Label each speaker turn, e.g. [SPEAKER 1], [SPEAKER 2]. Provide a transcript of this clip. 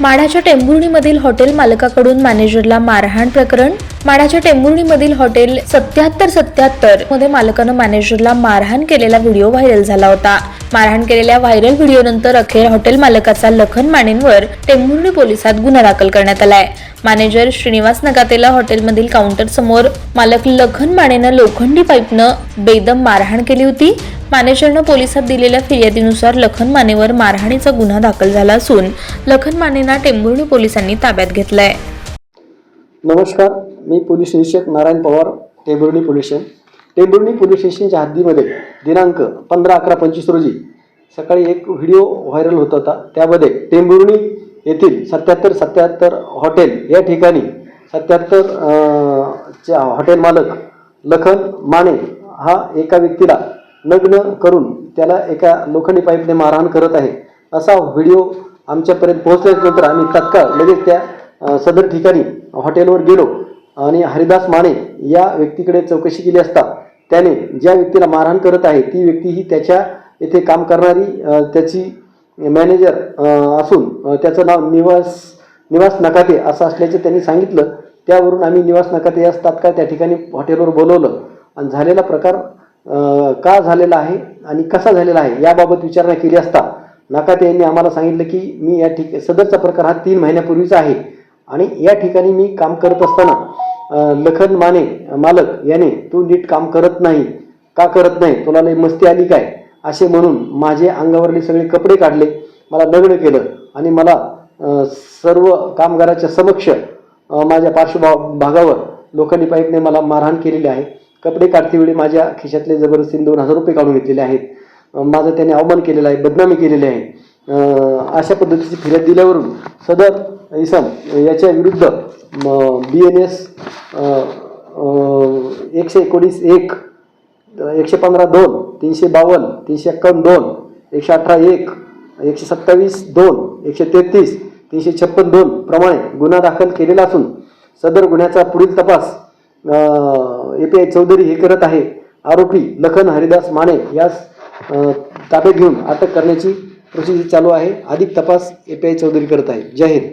[SPEAKER 1] माढ्याच्या टेंभुर्णीमधील hotel मालकाकडून मॅनेजरला मारहाण प्रकरण माढ्याच्या टेंभुर्णीमधील हॉटेल सत्याहत्तर सत्याहत्तरमध्ये मालकानं मॅनेजरला मारहाण केलेला व्हिडिओ व्हायरल झाला होता. मारहाण केलेल्या व्हायरल व्हिडिओनंतर अखेर हॉटेल मालकाचा लखन मानेंवर टेंभुर्णी पोलिसात गुन्हा दाखल करण्यात आलाय. मॅनेजर श्रीनिवास नगातेला हॉटेलमधील काउंटर समोर मालक लखन मानेनं लोखंडी पाईपनं बेदम मारहाण केली होती. मॅनेजरनं पोलिसात दिलेल्या फिर्यादीनुसार लखन मानेवर मारहाणीचा गुन्हा दाखल झाला असून लखन मानेना टेंभुर्णी पोलिसांनी ताब्यात घेतलाय.
[SPEAKER 2] नमस्कार मी पोलीस निरीक्षक Narayan Pawar Tembhurni police station. Tembhurni police स्टेशनच्या हद्दीमध्ये दिनांक पंधरा अकरा पंचवीस रोजी सकाळी एक व्हिडिओ व्हायरल होत होता. त्यामध्ये टेंबुर्णी येथील सत्याहत्तर सत्याहत्तर हॉटेल या ठिकाणी सत्याहत्तर च्या हॉटेल मालक लखन माने हा एका व्यक्तीला नग्न करून त्याला एका लोखंडी पाईपने मारहाण करत आहे. असा व्हिडिओ आमच्यापर्यंत पोहोचल्यानंतर आम्ही तत्काळ लगेच त्या सदर ठिकाणी हॉटेलवर गेलो आणि हरिदास माने या व्यक्तीकडे चौकशी केली असता त्याने ज्या व्यक्तीला मारहाण करत आहे ती व्यक्ती ही त्याच्या येथे काम करणारी त्याची मॅनेजर असून त्याचं नाव निवास निवास नकाते असं असल्याचे त्यांनी सांगितलं. त्यावरून आम्ही निवास नकाते यास तात्काळ त्या ठिकाणी हॉटेलवर बोलवलं. आणि झालेला प्रकार का झालेला आहे आणि कसा झालेला आहे याबाबत विचारणा केली असता नकाते यांनी आम्हाला सांगितलं की मी या ठिक सदरचा प्रकार हा तीन महिन्यापूर्वीचा आहे. आणि या ठिकाणी मी काम करत असताना लखन माने मालक याने तू नीट काम करत नाही का करत नाही? तुला लई मस्ती आली काय? असे म्हणून माझे अंगावरले सगळे कपडे काढले मला लग्न केलं आणि मला सर्व कामगाराच्या समक्ष माझ्या पार्श्वभा भागावर लोखंडी पाईपने मला मारहाण केलेली आहे. कपडे काढते वेळी माझ्या खिशातले जबरदस्तीने दोन हजार रुपये काढून घेतलेले आहेत. माझं त्याने अवमान केलेला आहे बदनामी केलेली आहे. अशा पद्धतीची फिर्याद दिल्यावरून सदर इसम याच्या विरुद्ध बी एन एस एकशे एकोणीस एक एकशे पंधरा दोन तीनशे बावन्न तीनशे एक्कावन्न दोन एकशे अठरा एक एकशे सत्तावीस दोन एकशे तेहतीस तीनशे छप्पन दोन प्रमाणे गुन्हा दाखल केलेला असून सदर गुन्ह्याचा पुढील तपास ए पी आय चौधरी हे करत आहे. आरोपी लखन हरिदास माने यास ताब्यात घेऊन अटक करण्याची प्रोसिजर चालू आहे. अधिक तपास ए पी आय चौधरी करत आहे. जय हिंद.